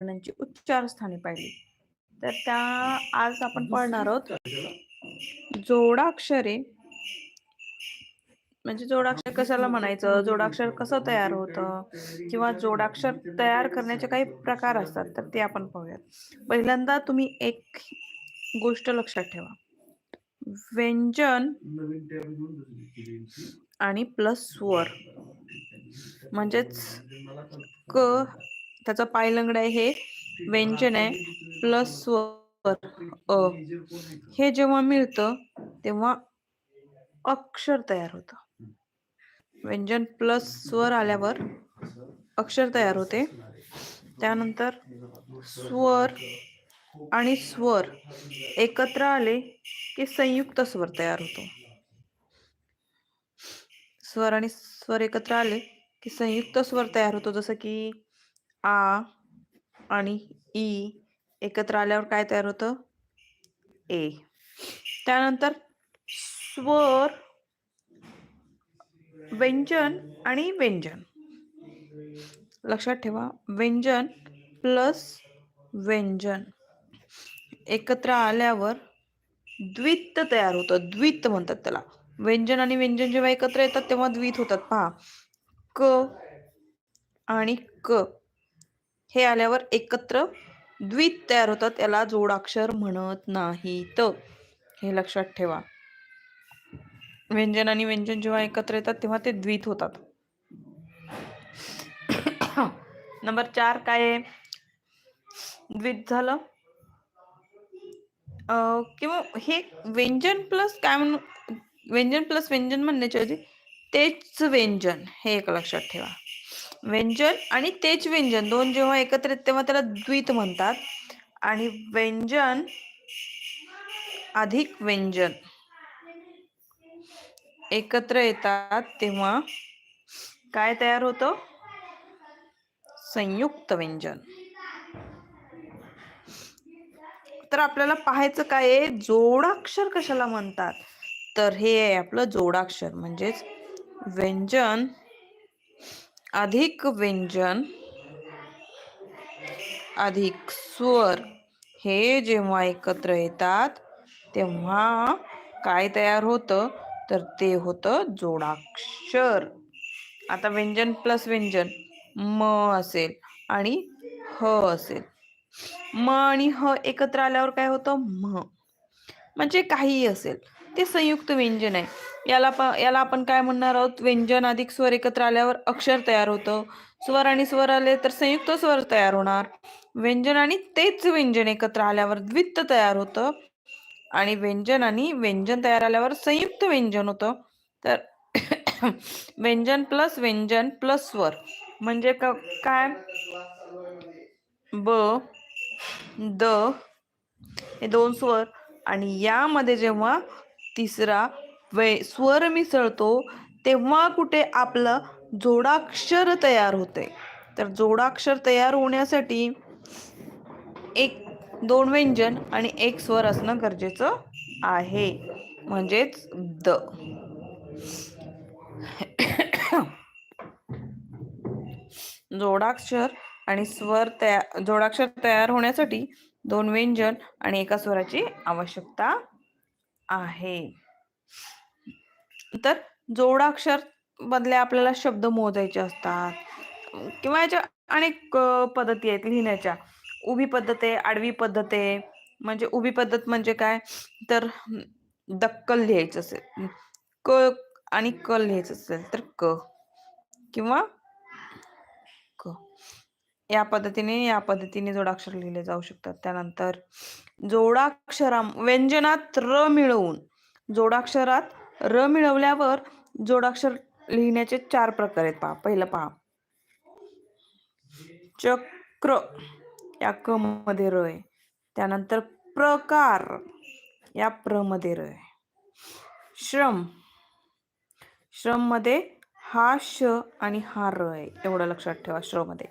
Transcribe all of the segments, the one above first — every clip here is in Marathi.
वर्णांची उच्चार स्थानी पाहिली. तर त्या आज आपण पळणार आहोत. जोडाक्षरे म्हणजे जोडाक्षर कशाला म्हणायचं? जोडाक्षर कसं तयार होतं? किंवा जोडाक्षर तयार करण्याचे काही प्रकार असतात तर ते आपण पाहूयात. पहिल्यांदा तुम्ही एक गोष्ट लक्षात ठेवा. व्यंजन आणि प्लस स्वर. म्हणजेच क त्याचा पायलंगड आहे हे व्यंजन आहे प्लस स्वर. अ हे जेव्हा मिळतं तेव्हा अक्षर तयार होतं. व्यंजन प्लस स्वर आल्यावर अक्षर तयार होते. त्यानंतर स्वर आणि स्वर एकत्र आले की संयुक्त स्वर तयार होतो. स्वर आणि स्वर एकत्र आले की संयुक्त स्वर तयार होतो. जसं की आ आणि ई एकत्र आल्यावर काय तयार होतं? ए. त्यानंतर स्वर व्यंजन आणि व्यंजन. लक्षात ठेवा व्यंजन प्लस व्यंजन. एकत्र आल्यावर द्वित तयार होतं. द्वित म्हणतात त्याला. व्यंजन आणि व्यंजन जेव्हा एकत्र येतात तेव्हा द्वित होतात. पहा. क आणि क. हे आल्यावर एकत्र द्वित तयार होतात. याला जोडाक्षर म्हणत नाहीत. हे लक्षात ठेवा. व्यंजन आणि व्यंजन जेव्हा एकत्र येतात तेव्हा ते द्वित होतात. नंबर चार काय आहे? द्वित झालं. किंवा हे व्यंजन प्लस काय म्हणू व्यंजन प्लस व्यंजन म्हणण्याच्या ऐवजी तेच व्यंजन हे एक लक्षात ठेवा. व्यंजन आणि तेच व्यंजन. दोन जेव्हा एकत्र येत तेव्हा त्याला द्वित म्हणतात. आणि व्यंजन अधिक व्यंजन. एकत्र येतात तेव्हा काय तयार होतं? संयुक्त व्यंजन. तर आपल्याला पाहायचं काय आहे? जोडाक्षर कशाला म्हणतात? तर हे आहे आपलं जोडाक्षर म्हणजेच व्यंजन अधिक व्यंजन अधिक स्वर हे जेव्हा एकत्र येतात तेव्हा काय तयार होतं? तर ते होतं जोडाक्षर. आता व्यंजन प्लस व्यंजन म असेल आणि ह असेल. म आणि ह एकत्र आल्यावर काय होतं? म. म्हणजे काहीही असेल. ते संयुक्त व्यंजन आहे. याला प याला आपण काय म्हणणार आहोत? व्यंजन अधिक स्वर एकत्र आल्यावर अक्षर तयार होतं. स्वर आणि स्वर आले तर संयुक्त स्वर तयार होणार. व्यंजन आणि तेच व्यंजन एकत्र आल्यावर द्वित्त तयार होतं. आणि व्यंजन आणि व्यंजन तयार आल्यावर संयुक्त व्यंजन होतं. तर व्यंजन प्लस व्यंजन प्लस स्वर. म्हणजे काय? ब द हे दोन स्वर. आणि यामध्ये जेव्हा तिसरा वे स्वर मिसळतो तेव्हा कुठे आपलं जोडाक्षर तयार होते. तर जोडाक्षर तयार होण्यासाठी एक दोन व्यंजन आणि एक स्वर असणं गरजेचं आहे. म्हणजेच द. जोडाक्षर आणि स्वर तयार जोडाक्षर तयार होण्यासाठी दोन व्यंजन आणि एका स्वराची आवश्यकता आहे. तर जोडाक्षर बदले आपल्याला शब्द मोजायचे असतात किंवा याच्या अनेक पद्धती आहेत लिहिण्याच्या. उभी पद्धत आहे आडवी पद्धत आहे म्हणजे उभी पद्धत म्हणजे काय? तर दक्कल लिहायचं असेल. क आणि क लिहायचं असेल तर क किंवा या पद्धतीने या पद्धतीने जोडाक्षर लिहिले जाऊ शकतात. त्यानंतर जोडाक्षरा व्यंजनात र मिळवून जोडाक्षरात र मिळवल्यावर जोडाक्षर लिहिण्याचे चार प्रकार आहेत पहा. पहिलं पहा. चक्र या क मध्ये र आहे. त्यानंतर प्रकार या प्रमध्ये र आहे. श्रम श्रममध्ये हा श आणि हा र आहे. एवढं लक्षात ठेवा श्रममध्ये.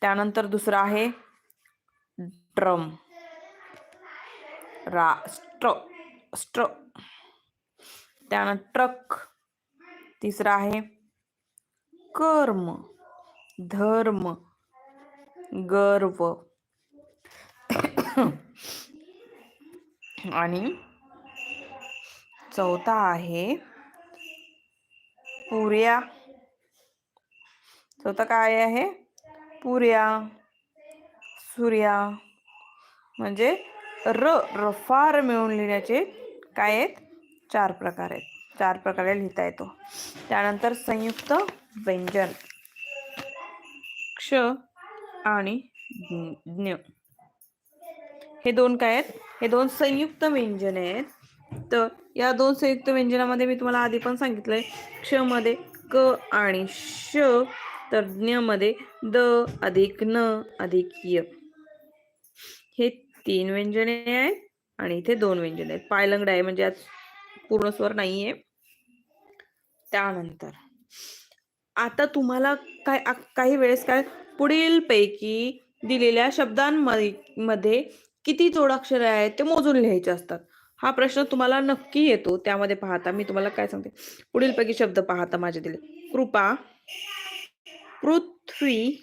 त्यानंतर दुसरं आहे ड्रम. रा स्ट्र स्ट्र. त्यानंतर ट्रक. तिसरा आहे कर्म धर्म गर्व. आणि चौथा आहे पुऱ्या. चौथा काय आहे? पुऱ्या सूर्या म्हणजे र रफार मिळून लिहिण्याचे काय आहेत? चार प्रकार आहेत. चार प्रकारे लिहिता येतो. त्यानंतर संयुक्त व्यंजन क्ष आणि ज्ञ. हे दोन काय आहेत? हे दोन संयुक्त व्यंजन आहेत. तर या दोन संयुक्त व्यंजनामध्ये मी तुम्हाला आधी पण सांगितलंय क्षमध्ये क आणि श तर ज्ञमध्ये द अधिक न अधिक य. हे तीन व्यंजने आहेत आणि इथे दोन व्यंजने आहेत. पायलंगड आहे म्हणजे आज पूर्ण स्वर नाहीये. त्यानंतर आता तुम्हाला काय काही वेळेस काय पुढील पैकी दिलेल्या शब्दांमध्ये किती जोडाक्षरे आहेत ते मोजून लिहायचे असतात. हा प्रश्न तुम्हाला नक्की येतो. त्यामध्ये पाहता मी तुम्हाला काय सांगते. पुढील पैकी शब्द पाहता माझे दिले कृपा पृथ्वी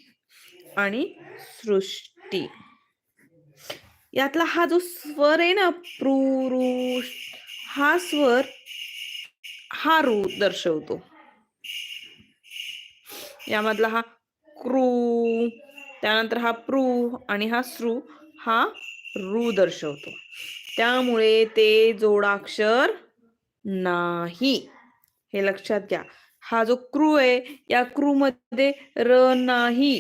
आणि सृष्टी. यातला हा जो स्वर आहे ना प्रू हा स्वर हा रू दर्शवतो. यामधला हा क्रू त्यानंतर हा प्रू आणि हा श्रू हा रू दर्शवतो. त्यामुळे ते जोडाक्षर नाही. हे लक्षात घ्या. हा जो क्रू आहे या क्रू मध्ये र नाही.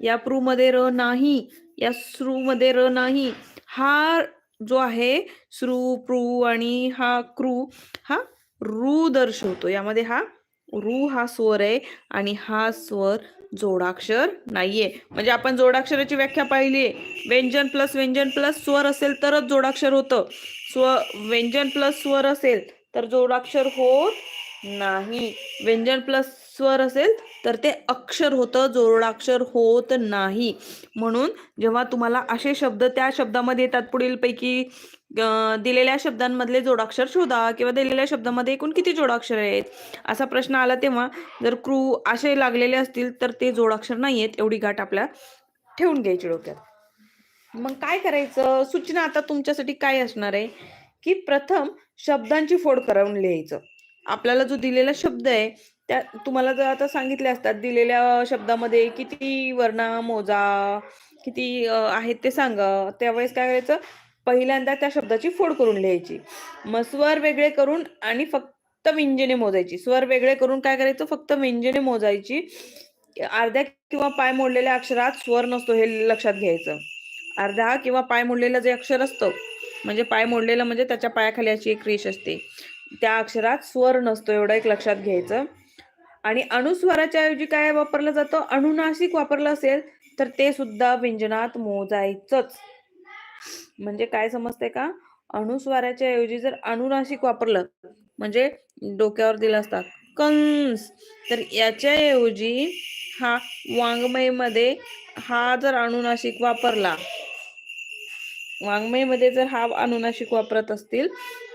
या प्रू मध्ये र नाही या श्रू मध्ये र नाही. हा जो आहे श्रू प्रू आणि हा क्रू हा रू दर्शवतो. यामध्ये हा रू हा स्वर आहे आणि हा स्वर जोडाक्षर नाहीये. म्हणजे आपण जोडाक्षराची व्याख्या पाहिली आहे. व्यंजन प्लस व्यंजन प्लस स्वर असेल तरच जोडाक्षर होतं. स्व व्यंजन प्लस स्वर असेल तर जोडाक्षर होत नाही. व्यंजन प्लस स्वर असेल तर ते अक्षर होतं जोडाक्षर होत नाही. म्हणून जेव्हा तुम्हाला असे शब्द त्या शब्दामध्ये येतात पुढील पैकी दिलेल्या शब्दांमधले जोडाक्षर शोधा किंवा दिलेल्या शब्दामध्ये एकूण किती जोडाक्षर आहेत? असा प्रश्न आला तेव्हा जर क्रू असे लागलेले असतील तर ते जोडाक्षर नाही आहेत एवढी गाठ आपल्या ठेवून घ्यायची डोक्यात. मग काय करायचं? सूचना आता तुमच्यासाठी काय असणार आहे? की प्रथम शब्दांची फोड करून लिहायचं. आपल्याला जो दिलेला शब्द आहे त्या तुम्हाला जर आता सांगितले असतात दिलेल्या शब्दामध्ये किती वर्ण मोजा किती आहेत ते सांगा. त्यावेळेस काय करायचं? पहिल्यांदा त्या शब्दाची फोड करून लिहायची. मग स्वर वेगळे करून आणि फक्त व्यंजने मोजायची. स्वर वेगळे करून काय करायचं? फक्त व्यंजने मोजायची. अर्ध्या किंवा पाय मोडलेल्या अक्षरात स्वर नसतो हे लक्षात घ्यायचं. अर्धा किंवा पाय मोडलेलं जे अक्षर असतं म्हणजे पाय मोडलेलं म्हणजे त्याच्या पायाखाली अशी एक रेष असते. त्या अक्षरात स्वर नसतो एवढं एक लक्षात घ्यायचं. आणि अनुस्वराच्या ऐवजी काय वापरलं जातं? अनुनासिक वापरलं असेल तर ते सुद्धा व्यंजनात मोजायचंच. म्हणजे काय समजते का? अनुस्वाराच्या ऐवजी जर अनुनासिक वापरलं म्हणजे डोक्यावर दिलं असतात कंस तर याच्या ऐवजी हा मध्ये हा जर अनुनासिक वापरला मध्ये जर हा अनुनासिक वापरत असतील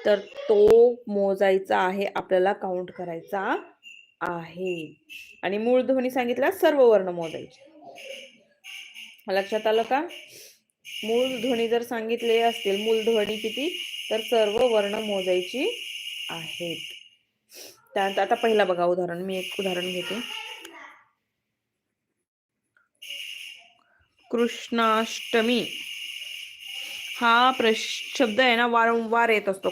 तर तो मोजायचा आहे आपल्याला काउंट करायचा आहे. आणि मूळ ध्वनी सांगितला सर्व वर्ण मोजायचे. लक्षात आलं का? मूळ ध्वनी जर सांगितले असतील मूल ध्वनी किती? तर सर्व वर्ण मोजायची आहेत. त्यानंतर आता पहिला बघा उदाहरण. मी एक उदाहरण घेते. कृष्णाष्टमी. हा प्रश शब्द आहे ना वारंवार येत असतो.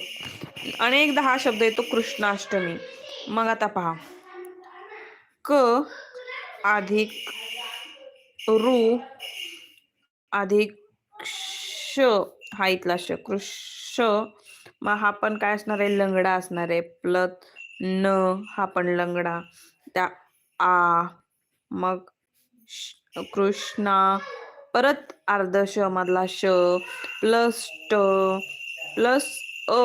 अनेकदा हा शब्द येतो कृष्णाष्टमी. मग आता पहा. क अधिक रु अधिक श हा इथला श कृष मग हा पण काय असणार आहे? लंगडा असणार आहे. प्लत न हा पण लंगडा. त्या आ मग कृष्णा परत अर्ध श मधला श प्लस ट प्लस अ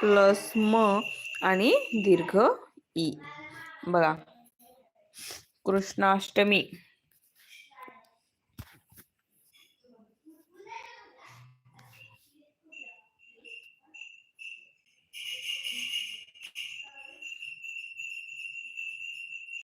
प्लस म आणि दीर्घ ई. बघा. कृष्णाष्टमी.